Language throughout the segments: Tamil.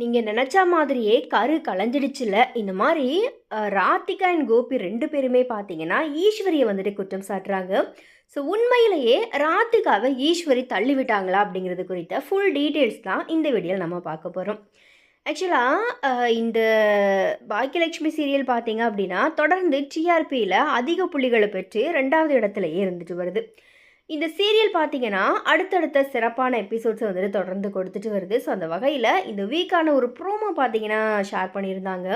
நீங்கள் நினச்ச மாதிரியே கரு கலைஞ்சிடுச்சுல. இந்த மாதிரி ராத்திகா அண்ட் கோபி ரெண்டு பேருமே பார்த்தீங்கன்னா ஈஸ்வரியை வந்துட்டு குற்றம் சாட்டுறாங்க. ஸோ உண்மையிலேயே ராத்திகாவை ஈஸ்வரி தள்ளிவிட்டாங்களா அப்படிங்கிறது குறித்த ஃபுல் டீட்டெயில்ஸ் தான் இந்த வீடியோவில் நம்ம பார்க்க போகிறோம் ஆக்சுவலாக இந்த பாக்கியலட்சுமி சீரியல் பார்த்தீங்க அப்படின்னா தொடர்ந்து டிஆர்பியில் அதிக புள்ளிகளை பெற்று ரெண்டாவது இடத்துலையே இருந்துட்டு வருது. இந்த சீரியல் பார்த்தீங்கன்னா அடுத்தடுத்த சிறப்பான எபிசோட்ஸை வந்துட்டு தொடர்ந்து கொடுத்துட்டு வருது. ஸோ அந்த வகையில் இந்த வீக்கான ஒரு ப்ரோமோ பார்த்தீங்கன்னா ஷேர் பண்ணியிருந்தாங்க.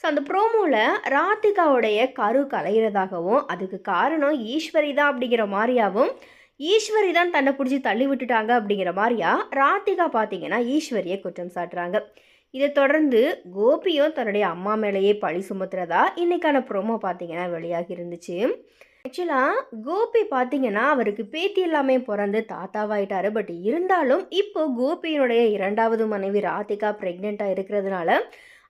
ஸோ அந்த ப்ரோமோவில் ராதிகாவுடைய கரு கலையிறதாகவும் அதுக்கு காரணம் ஈஸ்வரி தான் அப்படிங்கிற மாதிரியாவும் ஈஸ்வரி தான் தன்னை பிடிச்சி தள்ளி விட்டுட்டாங்க அப்படிங்கிற மாதிரியா ராதிகா பார்த்தீங்கன்னா ஈஸ்வரியை குற்றம் சாட்டுறாங்க. இதை தொடர்ந்து கோபியும் தன்னுடைய அம்மா மேலேயே பழி சுமத்துறதா இன்றைக்கான ப்ரோமோ பார்த்தீங்கன்னா வெளியாகி இருந்துச்சு. ஆக்சுவலாக கோபி பார்த்தீங்கன்னா அவருக்கு பேத்தி எல்லாமே பிறந்து தாத்தாவாயிட்டாரு. பட் இருந்தாலும் இப்போ கோபியினுடைய இரண்டாவது மனைவி ராதிகா ப்ரெக்னெண்ட்டாக இருக்கிறதுனால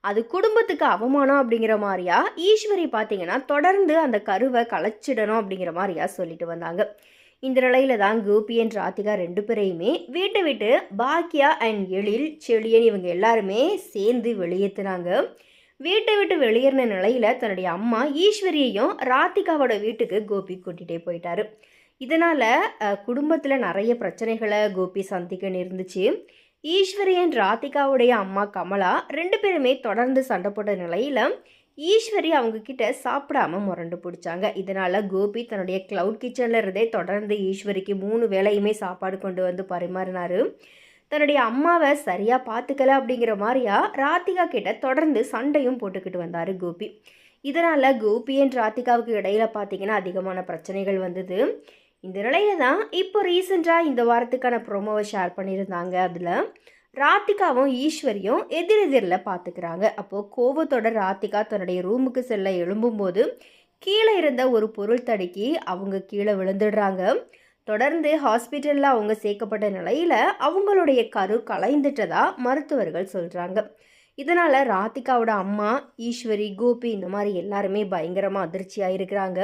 அது குடும்பத்துக்கு அவமானம் அப்படிங்கிற மாதிரியா ஈஸ்வரி பார்த்தீங்கன்னா தொடர்ந்து அந்த கருவை கலைச்சிடணும் அப்படிங்கிற மாதிரியா சொல்லிட்டு வந்தாங்க. இந்த நிலையில தான் கோபி அண்ட் ராதிகா ரெண்டு பேரையுமே வீட்டை விட்டு பாக்கியா அண்ட் எழில் செழியன் இவங்க எல்லாருமே சேர்ந்து வெளியேற்றினாங்க வீட்டை விட்டு வெளியேறின நிலையில் தன்னுடைய அம்மா ஈஸ்வரியையும் ராதிகாவோட வீட்டுக்கு கோபி கூட்டிகிட்டே போயிட்டாரு. இதனால் குடும்பத்தில் நிறைய பிரச்சனைகளை கோபி சந்திக்க நேர்ந்துச்சு. ஈஸ்வரியன் ராதிகாவுடைய அம்மா கமலா ரெண்டு பேருமே தொடர்ந்து சண்டை போட்ட நிலையில் ஈஸ்வரி அவங்க கிட்ட சாப்பிடாம முரண்டு பிடிச்சாங்க. இதனால் கோபி தன்னுடைய க்ளவுட் கிச்சனில் இருந்தே தொடர்ந்து ஈஸ்வரிக்கு மூணு வேளையுமே சாப்பாடு கொண்டு வந்து பரிமாறினாரு. தன்னுடைய அம்மாவை சரியாக பார்த்துக்கல அப்படிங்கிற மாதிரியா ராதிகா கிட்ட தொடர்ந்து சண்டையும் போட்டுக்கிட்டு வந்தார் கோபி. இதனால் கோபி அண்ட் ராதிகாவுக்கு இடையில பார்த்தீங்கன்னா அதிகமான பிரச்சனைகள் வந்தது. இந்த நிலையில தான் இப்போ ரீசெண்டாக இந்த வாரத்துக்கான ப்ரோமோவை ஷேர் பண்ணியிருந்தாங்க. அதில் ராதிகாவும் ஈஸ்வரியும் எதிரெதிரில் பார்த்துக்கிறாங்க அப்போது கோவத்தோட ராதிகா தன்னுடைய ரூமுக்கு செல்ல எழும்பும்போது கீழே இருந்த ஒரு பொருள் தடுக்கி அவங்க கீழே விழுந்துடுறாங்க. தொடர்ந்து ஹாஸ்பிட்டலில் அவங்க சேர்க்கப்பட்ட நிலையில் அவங்களுடைய கரு கலைந்துட்டதா மருத்துவர்கள் சொல்கிறாங்க இதனால் ராதிகாவோட அம்மா ஈஸ்வரி கோபி இந்த மாதிரி எல்லாருமே பயங்கரமாக அதிர்ச்சியாக இருக்கிறாங்க.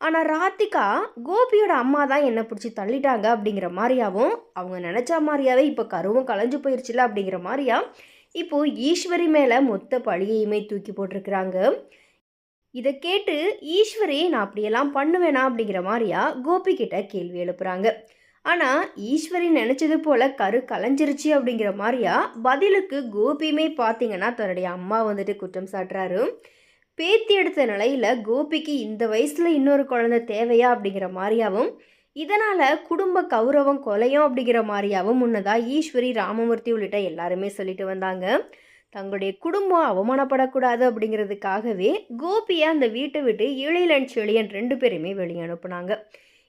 ஆனால் ராதிகா கோபியோட அம்மா தான் என்னை பிடிச்சி தள்ளிட்டாங்க அப்படிங்கிற மாதிரியாவும் அவங்க நினச்ச மாதிரியாவே இப்போ கருவும் கலைஞ்சு போயிருச்சுல அப்படிங்கிற மாதிரியா இப்போது ஈஸ்வரி மேலே மொத்த பழியையுமே தூக்கி போட்டிருக்கிறாங்க. இதை கேட்டு ஈஸ்வரி நான் அப்படியெல்லாம் பண்ணுவேனா? அப்படிங்கிற மாதிரியா கோபி கிட்ட கேள்வி எழுப்புறாங்க. ஆனால் ஈஸ்வரி நினச்சது போல் கரு கலைஞ்சிருச்சு அப்படிங்கிற மாதிரியா பதிலுக்கு கோபியுமே பார்த்தீங்கன்னா தன்னுடைய அம்மா வந்துட்டு குற்றம் சாட்டுறாரு. பேத்தி எடுத்த நிலையில் கோபிக்கு இந்த வயசில் இன்னொரு குழந்தை தேவையா அப்படிங்கிற மாதிரியாவும் இதனால் குடும்ப கௌரவம் கொலையும் அப்படிங்கிற மாதிரியாவும் முன்னதாக ஈஸ்வரி ராமமூர்த்தி உள்ளிட்ட எல்லாருமே சொல்லிட்டு வந்தாங்க. தங்களுடைய குடும்பம் அவமானப்படக்கூடாது அப்படிங்கிறதுக்காகவே கோபியை அந்த வீட்டை விட்டு இளையலன் செழியன் ரெண்டு பேருமே வெளியே அனுப்புனாங்க.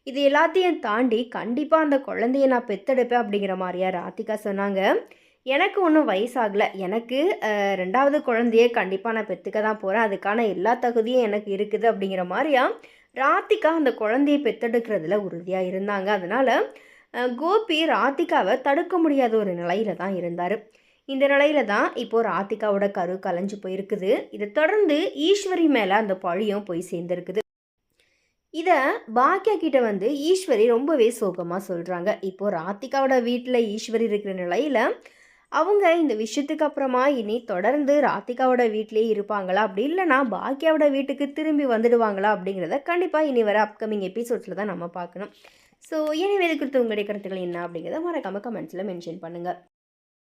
இது எல்லாத்தையும் தாண்டி கண்டிப்பாக அந்த குழந்தைய நான் பெத்தெடுப்பேன் அப்படிங்கிற மாதிரியா ராதிகா சொன்னாங்க. எனக்கு ஒன்றும் வயசாகலை. எனக்கு ரெண்டாவது குழந்தைய கண்டிப்பாக நான் பெற்றுக்க தான் போகிறேன் அதுக்கான எல்லா தகுதியும் எனக்கு இருக்குது அப்படிங்கிற மாதிரியா ராதிகா அந்த குழந்தையை பெத்தெடுக்கிறதுல உறுதியாக இருந்தாங்க. அதனால் கோபி ராதிகாவை தடுக்க முடியாத ஒரு நிலையில தான் இருந்தார். இந்த நிலையில தான் இப்போ ராதிகாவோட கரு கலைஞ்சு போயிருக்குது. இதை தொடர்ந்து ஈஸ்வரி மேலே அந்த பழியும் போய் சேர்ந்துருக்குது. இதை பாக்கியா கிட்ட வந்து ஈஸ்வரி ரொம்பவே சோகமாக சொல்கிறாங்க இப்போ ராதிகாவோட வீட்டில் ஈஸ்வரி இருக்கிற நிலையில் அவங்க இந்த விஷயத்துக்கு அப்புறமா இனி தொடர்ந்து ராதிகாவோட வீட்டிலேயே இருப்பாங்களா? அப்படி இல்லைனா பாக்கியாவோட வீட்டுக்கு திரும்பி வந்துடுவாங்களா? அப்படிங்கிறத கண்டிப்பாக இனி வர அப்கமிங் எபிசோட்ஸில் தான் நம்ம பார்க்கணும். ஸோ எனவே இது குறித்து உங்களுடைய கருத்துக்கள் என்ன அப்படிங்கிறத மறக்காமல் கமெண்ட்ஸில் மென்ஷன் பண்ணுங்கள்